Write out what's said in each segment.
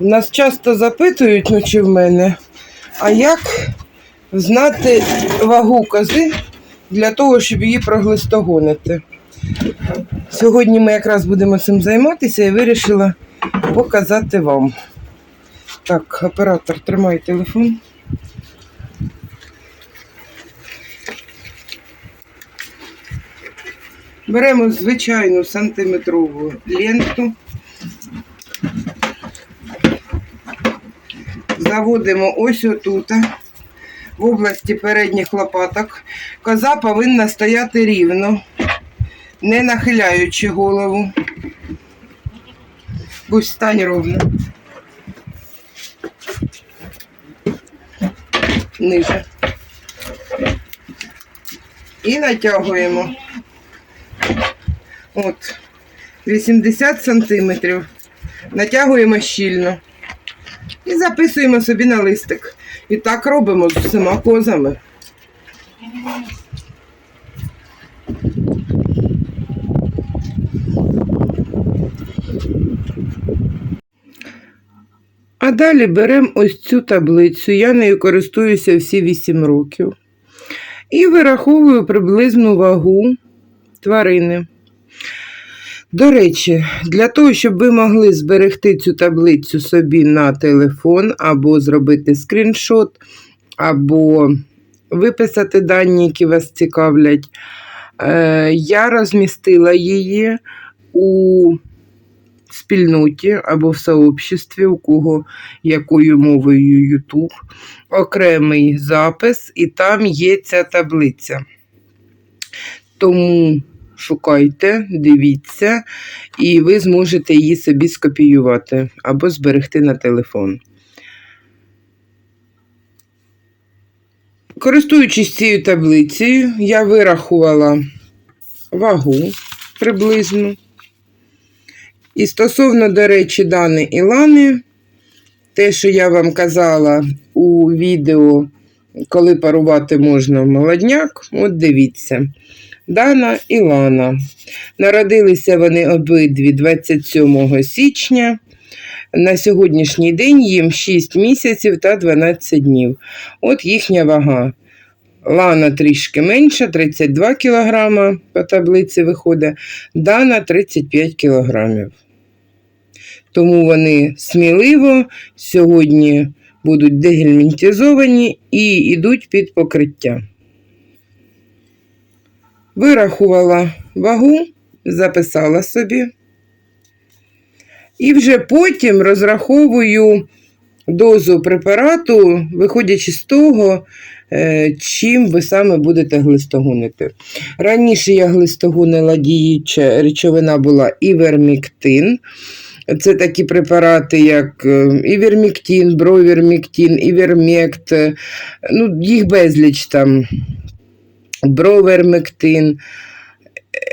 Нас часто запитують, ну чи в мене, а як знати вагу кози для того, щоб її проглистогонити. Сьогодні ми якраз будемо цим займатися і вирішила показати вам. Так, оператор, тримай телефон. Беремо звичайну сантиметрову ленту. Заводимо ось отут, в області передніх лопаток. Коза повинна стояти рівно, не нахиляючи голову. Будь стань ровно. Ниже. І натягуємо. От. 80 сантиметрів. Натягуємо щільно. І записуємо собі на листик. І так робимо з усіма козами. А далі беремо ось цю таблицю. Я нею користуюся всі 8 років. І вираховую приблизну вагу тварини. До речі, для того, щоб ви могли зберегти цю таблицю собі на телефон, або зробити скріншот, або виписати дані, які вас цікавлять, е, я розмістила її у спільноті або в сообществі, у кого якою мовою YouTube, окремий запис, і там є ця таблиця. Тому шукайте, дивіться, і ви зможете її собі скопіювати або зберегти на телефон. Користуючись цією таблицею, я вирахувала вагу приблизно. І стосовно, до речі, Дани Ілани, те, що я вам казала у відео, коли парувати можна молодняк, от дивіться. Дана і Лана. Народилися вони обидві 27 січня. На сьогоднішній день їм 6 місяців та 12 днів. От їхня вага. Лана трішки менша, 32 кг по таблиці виходить, Дана 35 кг. Тому вони сміливо сьогодні будуть дегельмінтизовані і йдуть під покриття. Вирахувала вагу, записала собі. І вже потім розраховую дозу препарату, виходячи з того, е, чим ви саме будете глистогонити. Раніше я глистогонила діюча речовина була іверміктин. Це такі препарати, як іверміктін, броверміктін, івермект, е, ну, їх безліч там бровермектин,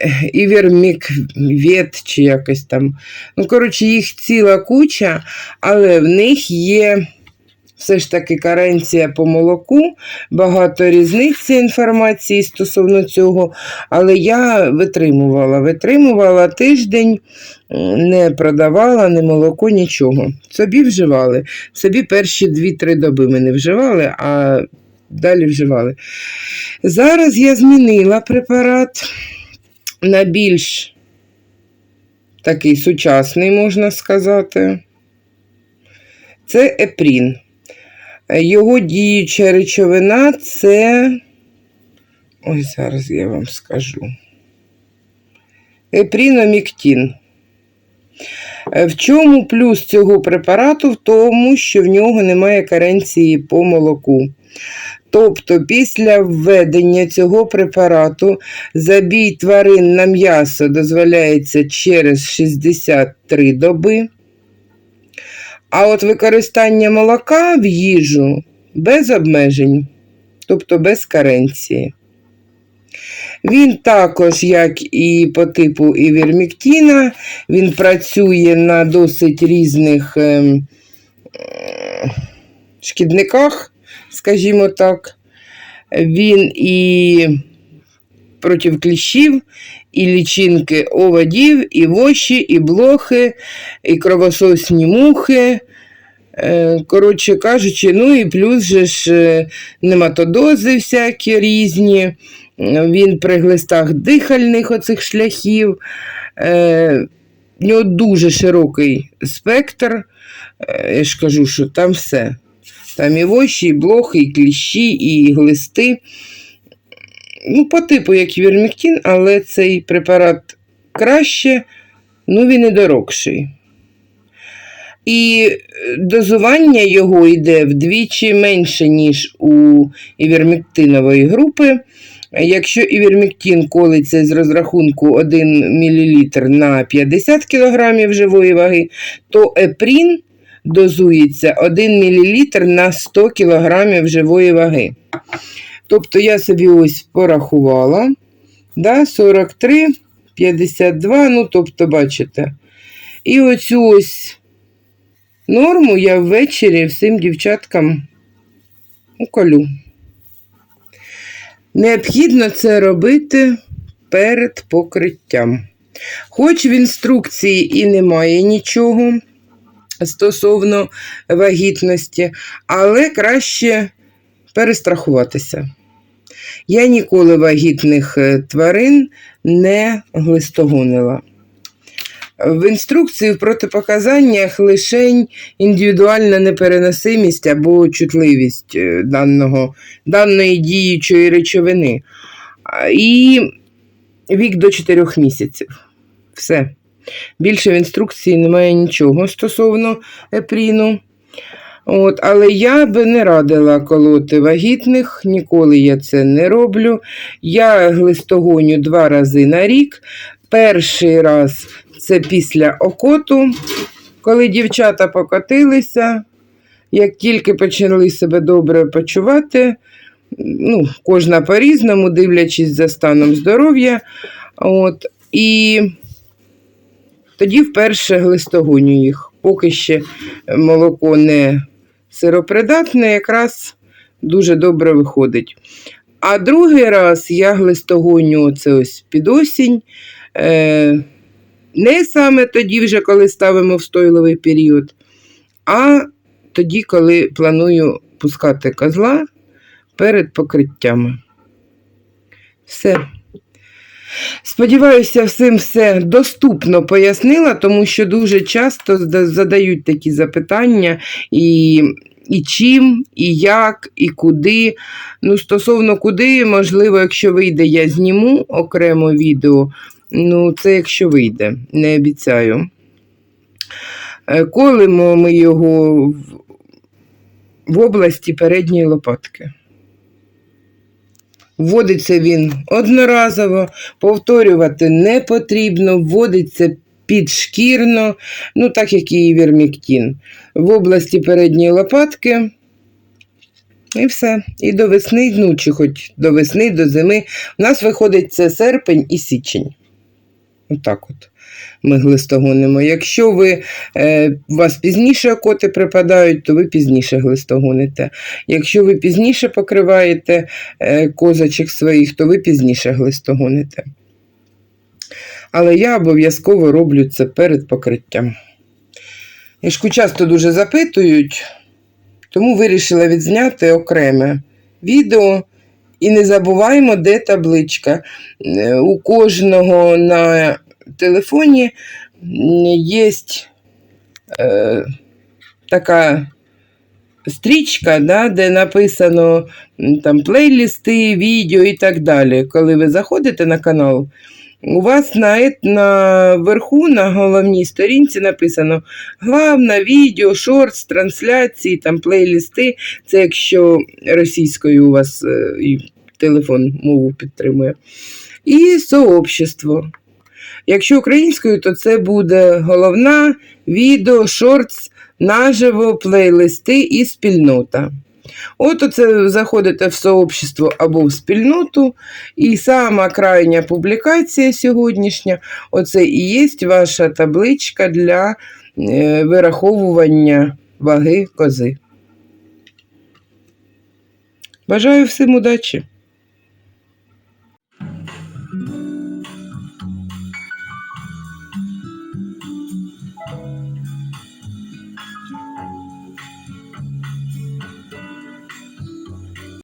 е, іверміквет чи якось там. Ну, коротше, їх ціла куча, але в них є все ж таки каренція по молоку, багато різниці інформації стосовно цього. Але я витримувала, витримувала тиждень, не продавала ні молоко, нічого. Собі вживали. Собі перші 2-3 доби ми не вживали, а далі вживали. Зараз я змінила препарат на більш такий сучасний, можна сказати. Це епрін. Його діюча речовина це. Ось зараз я вам скажу. Епріноміктін. В чому плюс цього препарату? В тому, що в нього немає каренції по молоку. Тобто, після введення цього препарату забій тварин на м'ясо дозволяється через 63 доби. А от використання молока в їжу без обмежень, тобто без каренції. Він також, як і по типу іверміктіна, він працює на досить різних ем, шкідниках, скажімо так. Він і проти кліщів, і лічинки оводів, і воші, і блохи, і кровососні мухи. Е, Коротше кажучи, ну і плюс же ж е, нематодози всякі різні. Е, Він при глистах дихальних оцих шляхів. В нього дуже широкий спектр. Я ж кажу, що там все. Там і воші, і блохи, і кліщі, і глисти. Ну, по типу, як вірміктін, але цей препарат краще, ну він і дорогший. І дозування його йде вдвічі менше, ніж у івермектинової групи. Якщо івермектин колиться з розрахунку 1 мл на 50 кг живої ваги, то епрін дозується 1 мл на 100 кг живої ваги. Тобто я собі ось порахувала. Да, 43, 52, ну, тобто, бачите. І оцю ось норму я ввечері всім дівчаткам уколю. Необхідно це робити перед покриттям. Хоч в інструкції і немає нічого стосовно вагітності, але краще перестрахуватися. Я ніколи вагітних е, тварин не глистогонила. В інструкції в протипоказаннях лише індивідуальна непереносимість або чутливість е, даного, даної діючої речовини. І вік до 4 місяців. Все. Більше в інструкції немає нічого стосовно епріну. От, але я би не радила колоти вагітних, ніколи я це не роблю. Я глистогоню два рази на рік. Перший раз це після окоту, коли дівчата покотилися, як тільки почали себе добре почувати, ну, кожна по-різному, дивлячись за станом здоров'я. От, і тоді вперше глистогоню їх. Поки ще молоко не сиропридатне, якраз дуже добре виходить. А другий раз я глистогоню це ось під осінь. Е, не саме тоді, вже коли ставимо встойловий період, а тоді, коли планую пускати козла перед покриттями. Все. Сподіваюся, всім все доступно пояснила, тому що дуже часто задають такі запитання і, і чим, і як, і куди. Ну, стосовно куди, можливо, якщо вийде, я зніму окремо відео. Ну, це якщо вийде, не обіцяю. Е, Колимо ми його в, в області передньої лопатки. Вводиться він одноразово, повторювати не потрібно, вводиться підшкірно, ну так як і вірміктін. В області передньої лопатки. І все. І до весни, ну чи хоч до весни, до зими. У нас виходить це серпень і січень. Отак от ми глистогонимо. Якщо ви, е, у вас пізніше окоти припадають, то ви пізніше глистогоните. Якщо ви пізніше покриваєте е, козочок своїх, то ви пізніше глистогоните. Але я обов'язково роблю це перед покриттям. Ішку часто дуже запитують, тому вирішила відзняти окреме відео. І не забуваємо, де табличка. Е, У кожного на телефоні є е, така стрічка, да, де написано там плейлісти, відео і так далі. Коли ви заходите на канал, у вас на, на верху, на головній сторінці написано главне відео, шортс, трансляції, там плейлісти. Це якщо російською у вас е, телефон мову підтримує. І сообщество. Якщо українською, то це буде головна, відео, шортс, наживо, плейлисти і спільнота. От оце заходите в сообщество або в спільноту, і сама крайня публікація сьогоднішня, оце і є ваша табличка для е, вираховування ваги кози. Бажаю всім удачі!